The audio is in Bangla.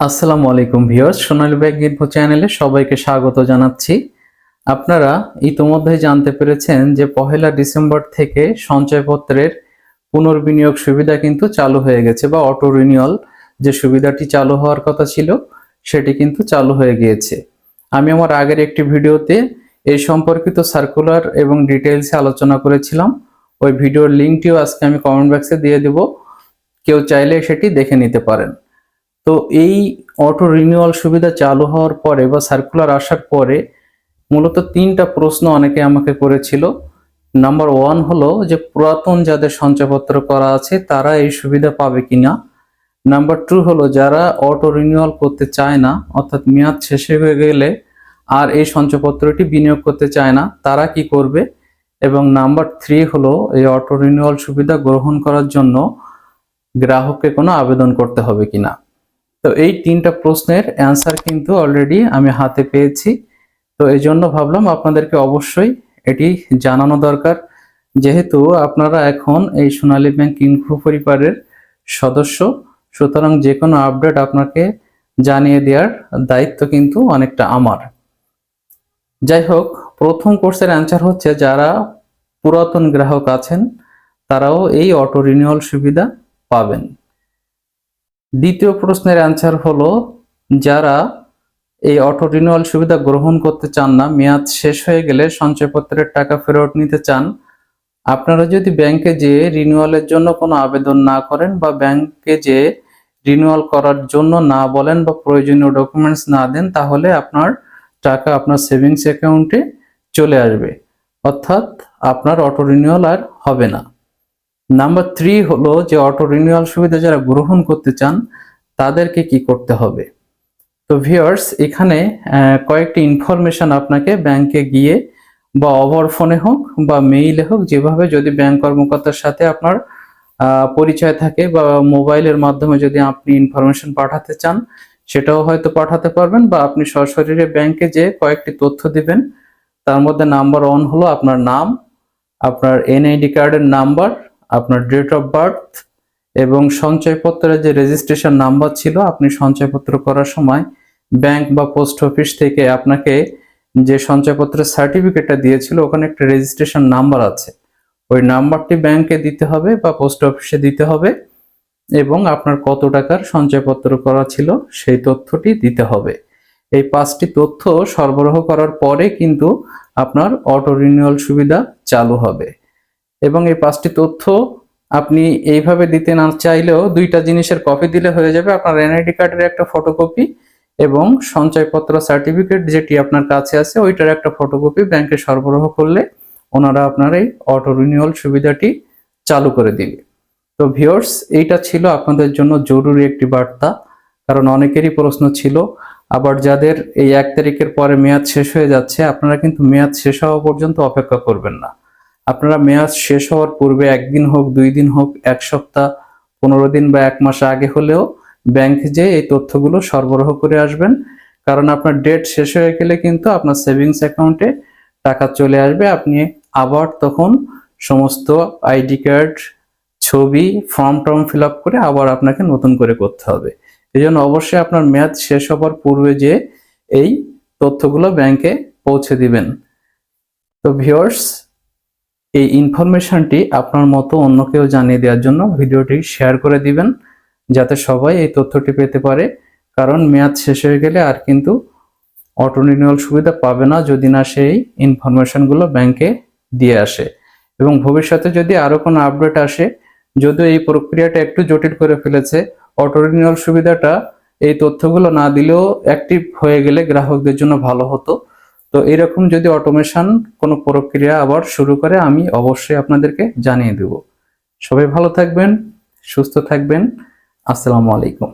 আসসালামু আলাইকুম ভিউয়ার্স, সোনালী ব্যাগ ইনফো চ্যানেলে সবাইকে স্বাগত জানাচ্ছি। আপনারা ইতোমধ্যে জানতে পেরেছেন যে পহেলা ডিসেম্বর থেকে সঞ্চয়পত্রের পুনর্বিনিয়োগ সুবিধা কিন্তু চালু হয়ে গেছে বা অটো রিনিউয়াল যে সুবিধাটি চালু হওয়ার কথা ছিল, সেটি কিন্তু চালু হয়ে গিয়েছে। আমি আমার আগের একটি ভিডিওতে এই সম্পর্কিত সার্কুলার এবং ডিটেলসে আলোচনা করেছিলাম। ওই ভিডিওর লিঙ্কটিও আজকে আমি কমেন্ট বক্সে দিয়ে দেব। কেউ চাইলে সেটি দেখে নিতে পারেন। তো এই অটো রিনিউয়াল সুবিধা চালু হওয়ার পরে বা সার্কুলার আসার পরে মূলত তিনটা প্রশ্ন অনেকে আমাকে করেছিল। নাম্বার ওয়ান হলো যে পুরাতন যাদের সঞ্চয়পত্র করা আছে তারা এই সুবিধা পাবে কিনা। নাম্বার টু হলো যারা অটো রিনিউয়াল করতে চায় না, অর্থাৎ মেয়াদ শেষে হয়ে গেলে আর এই সঞ্চয়পত্রটি বিনিয়োগ করতে চায় না, তারা কি করবে? এবং নাম্বার থ্রি হলো এই অটো রিনিউয়াল সুবিধা গ্রহণ করার জন্য গ্রাহককে কোনো আবেদন করতে হবে কিনা। তো এই তিনটা প্রশ্নের অ্যান্সার কিন্তু অলরেডি আমি হাতে পেয়েছি। তো এই জন্য ভাবলাম আপনাদেরকে অবশ্যই এটি জানানো দরকার। যেহেতু আপনারা এখন এই সোনালী ব্যাংক ইনফো পরিবারের সদস্য, সুতরাং যে কোনো আপডেট আপনাকে জানিয়ে দেওয়ার দায়িত্ব কিন্তু অনেকটা আমার। যাই হোক, প্রথম কোর্সের অ্যান্সার হচ্ছে যারা পুরাতন গ্রাহক আছেন, তারাও এই অটো রিনিউয়াল সুবিধা পাবেন। দ্বিতীয় প্রশ্নের অ্যান্সার হলো, যারা এই অটো রিনিউয়াল সুবিধা গ্রহণ করতে চান না, মেয়াদ শেষ হয়ে গেলে সঞ্চয়পত্রের টাকা ফেরত নিতে চান, আপনারা যদি ব্যাংকে যে রিনিউয়ালের জন্য কোনো আবেদন না করেন বা ব্যাংকে যে রিনিউয়াল করার জন্য না বলেন বা প্রয়োজনীয় ডকুমেন্টস না দেন, তাহলে আপনার টাকা আপনার সেভিংস অ্যাকাউন্টে চলে আসবে। অর্থাৎ আপনার অটো রিনিউয়াল আর হবে না। নাম্বার থ্রি হলো যে অটো রিনিউয়াল সুবিধা যারা গ্রহণ করতে চান, তাদেরকে কি করতে হবে? তো ভিউয়ার্স এখানে কয়েকটি ইনফরমেশন আপনাকে ব্যাংকে গিয়ে বা ওভার ফোনে হোক বা মেইলে হোক, যেভাবে যদি ব্যাংক কর্মকর্তার সাথে আপনার পরিচয় থাকে বা মোবাইলের মাধ্যমে যদি আপনি ইনফরমেশন পাঠাতে চান, সেটাও হয়তো পাঠাতে পারবেন বা আপনি সশরীরে ব্যাংকে যে কয়েকটি তথ্য দিবেন, তার মধ্যে নাম্বার ওয়ান হলো আপনার নাম, আপনার এনআইডি কার্ডের নাম্বার আপনার ডেট অফ বার্থ এবং সঞ্চয়পত্রের যে রেজিস্ট্রেশন নাম্বার ছিল, আপনি সঞ্চয়পত্র করার সময় ব্যাংক বা পোস্ট অফিস থেকে আপনাকে যে সঞ্চয়পত্রের সার্টিফিকেটটা দিয়েছিল, ওখানে একটা রেজিস্ট্রেশন নাম্বার আছে। ওই নাম্বারটি ব্যাংকে দিতে হবে বা পোস্ট অফিসে দিতে হবে এবং আপনার কত টাকার সঞ্চয়পত্র করা ছিল সেই তথ্যটি দিতে হবে। এই পাঁচটি তথ্য সরবরাহ করার পরে কিন্তু আপনার অটো রিনিউয়াল সুবিধা চালু হবে। এবং এই পাঁচটি তথ্য আপনি এইভাবে দিতে না চাইলেও দুইটা জিনিসের কপি দিলে হয়ে যাবে আপনার এনআইডি কার্ডের একটা ফটোকপি এবং সঞ্চয়পত্র সার্টিফিকেট যেটি আপনার কাছে আছে, ওইটার একটা ফটোকপি ব্যাংকে সরবরাহ করলে ওনারা আপনার এই অটো রিনিউয়াল সুবিধাটি চালু করে দিবে। তো ভিওর্স এইটা ছিল আপনাদের জন্য জরুরি একটি বার্তা। কারণ অনেকেরই প্রশ্ন ছিল, আবার যাদের এই এক তারিখের পরে মেয়াদ শেষ হয়ে যাচ্ছে, আপনারা কিন্তু মেয়াদ শেষ হওয়া পর্যন্ত অপেক্ষা করবেন না। আপনারা মেয়াদ শেষ হওয়ার পূর্বে একদিন হোক, দুই দিন হোক, এক সপ্তাহ, পনেরো দিন বা এক মাস আগে হলেও ব্যাংক যে এই তথ্যগুলো সরবরাহ করে আসবেন। কারণ আপনার ডেট শেষ হয়ে গেলে কিন্তু আপনার সেভিংস অ্যাকাউন্টে টাকা চলে আসবে। আপনি আবার তখন সমস্ত আইডি কার্ড, ছবি, ফর্ম টর্ম ফিল করে আবার আপনাকে নতুন করে করতে হবে। এই জন্য অবশ্যই আপনার মেয়াদ শেষ হবার পূর্বে যে এই তথ্যগুলো ব্যাংকে পৌঁছে দিবেন। তো ভিওর্স এই ইনফরমেশনটি আপনার মতো অন্য কেউ জানিয়ে দেওয়ার জন্য ভিডিওটি শেয়ার করে দিবেন, যাতে সবাই এই তথ্যটি পেতে পারে। কারণ মেয়াদ শেষ হয়ে গেলে আর কিন্তু অটো রিনিউয়াল সুবিধা পাবে না যদি না সেই ইনফরমেশনগুলো ব্যাংকে দিয়ে আসে। এবং ভবিষ্যতে যদি আরও কোনো আপডেট আসে, যদিও এই প্রক্রিয়াটা একটু জটিল করে ফেলেছে অটো রিনিউয়াল সুবিধাটা এই তথ্যগুলো না দিলেও অ্যাক্টিভ হয়ে গেলে গ্রাহকদের জন্য ভালো হতো। তো এরকম যদি অটোমেশন কোনো প্রক্রিয়া আবার শুরু করে, আমি অবশ্যই আপনাদেরকে জানিয়ে দেব। সবাই ভালো থাকবেন, সুস্থ থাকবেন। আসসালামু আলাইকুম।